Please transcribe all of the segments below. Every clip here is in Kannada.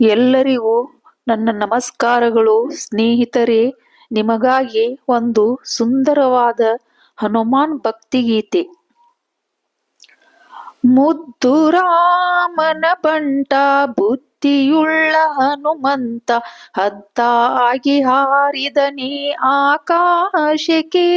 ಎಲ್ಲರಿಗೂ ನನ್ನ ನಮಸ್ಕಾರಗಳು, ಸ್ನೇಹಿತರೆ. ನಿಮಗಾಗಿ ಒಂದು ಸುಂದರವಾದ ಹನುಮಾನ್ ಭಕ್ತಿಗೀತೆ. ಮುದ್ದು ರಾಮನ ಬಂಟ, ಬುದ್ಧಿಯುಳ್ಳ ಹನುಮಂತ, ಹದ್ದಾಗಿ ಹಾರಿದನೇ ಆಕಾಶಕ್ಕೆ.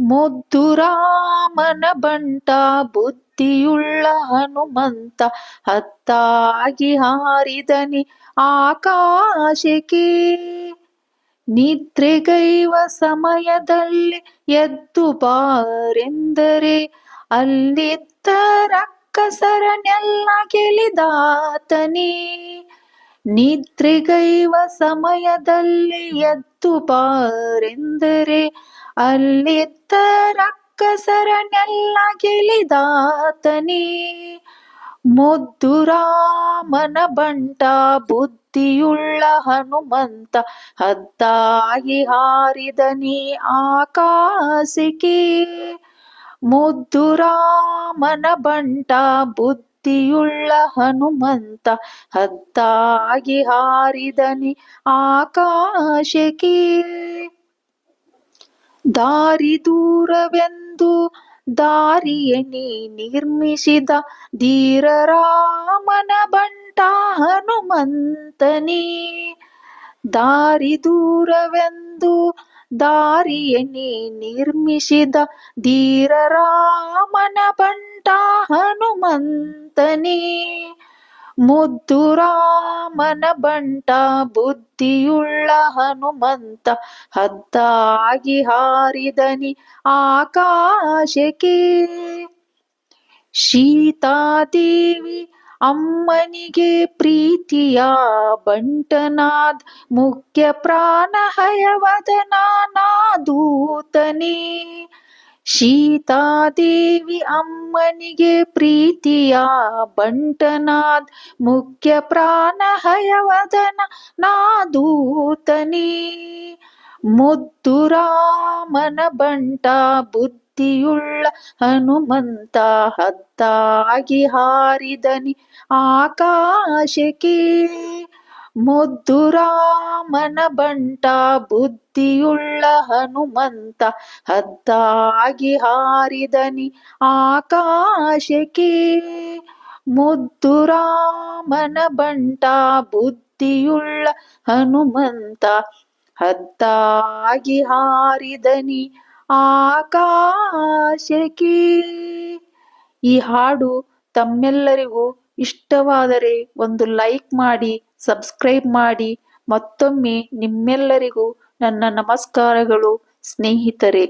ಮುದ್ದು ರಾಮನ ಬಂಟ, ಬುದ್ಧಿಯುಳ್ಳ ಹನುಮಂತ, ಹತ್ತಾಗಿ ಹಾರಿದನಿ ಆಕಾಶಕ್ಕೆ. ನಿದ್ರೆಗೈವ ಸಮಯದಲ್ಲಿ ಎದ್ದು ಬಾರೆಂದರೆ, ಅಲ್ಲಿದ್ದ ರಕ್ಕಸರನೆಲ್ಲ ಗೆಲಿದಾತನೇ. ನಿದ್ರೆಗೈವ ಸಮಯದಲ್ಲಿ ಎದ್ದು ಬಾರೆಂದರೆ ಅಲ್ಲಿದ್ದ ರಕ್ಕಸರನೆಲ್ಲ ಗೆಲಿದಾತನೇ. ಮುದ್ದು ರಾಮನ ಬಂಟ, ಬುದ್ಧಿಯುಳ್ಳ ಹನುಮಂತ, ಹದ್ದಾಗಿ ಹಾರಿದನಿ ಆಕಾಶಿಕೆ. ಮುದ್ದು ರಾಮನ ಬಂಟ, ಬುದ್ಧಿಯುಳ್ಳ ಹನುಮಂತ, ಹದ್ದಾಗಿ ಹಾರಿದನಿ ಆಕಾಶಕ್ಕೆ ದಾರಿ ದೂರವೆಂದು ದಾರಿಯನಿ ನಿರ್ಮಿಸಿದ ಧೀರ ರಾಮನ ಬಂಟ ಹನುಮಂತನೇ ದಾರಿ ದೂರವೆಂದು ದಾರಿಯನಿ ನಿರ್ಮಿಸಿದ ಧೀರ ರಾಮನ ಬಂಟ ಹನುಮಂತನೇ ಮುದ್ದು ರಾಮನ ಬಂಟ, ಬುದ್ಧಿಯುಳ್ಳ ಹನುಮಂತ, ಹದ್ದಾಗಿ ಹಾರಿದನಿ ಆಕಾಶಕ್ಕೆ. ಸೀತಾದೇವಿ ಅಮ್ಮನಿಗೆ ಪ್ರೀತಿಯ ಬಂಟನಾದ್, ಮುಖ್ಯ ಪ್ರಾಣ ಹಯವದನಾದೂತನೇ ಸೀತಾದೇವಿ ಅಮ್ಮನಿಗೆ ಪ್ರೀತಿಯ ಬಂಟನಾದ್ ಮುಖ್ಯ ಪ್ರಾಣ ಹಯವದನ ನಾದೂತನೇ ಮುದ್ದು ರಾಮನ ಬಂಟ ಬುದ್ಧಿಯುಳ್ಳ ಹನುಮಂತ ಹತ್ತಾಗಿ ಹಾರಿದನಿ ಆಕಾಶಕ್ಕೆ. ಮುದ್ದು ರಾಮನ ಬಂಟ, ಬುದ್ಧಿಯುಳ್ಳ ಹನುಮಂತ, ಹದ್ದಾಗಿ ಹಾರಿದನಿ ಆಕಾಶಕ್ಕೆ. ಮುದ್ದು ರಾಮನ ಬಂಟ, ಬುದ್ಧಿಯುಳ್ಳ ಹನುಮಂತ, ಹದ್ದಾಗಿ ಹಾರಿದನಿ ಆಕಾಶಕ್ಕೆ. ಈ ಹಾಡು ತಮ್ಮೆಲ್ಲರಿಗೂ ಇಷ್ಟವಾದರೆ ಒಂದು ಲೈಕ್ ಮಾಡಿ. ಸಬ್ಸ್ಕ್ರೈಬ್ ಮಾಡಿ ಮತ್ತೊಮ್ಮೆ ನಿಮ್ಮೆಲ್ಲರಿಗೂ ನನ್ನ ನಮಸ್ಕಾರಗಳು ಸ್ನೇಹಿತರೆ.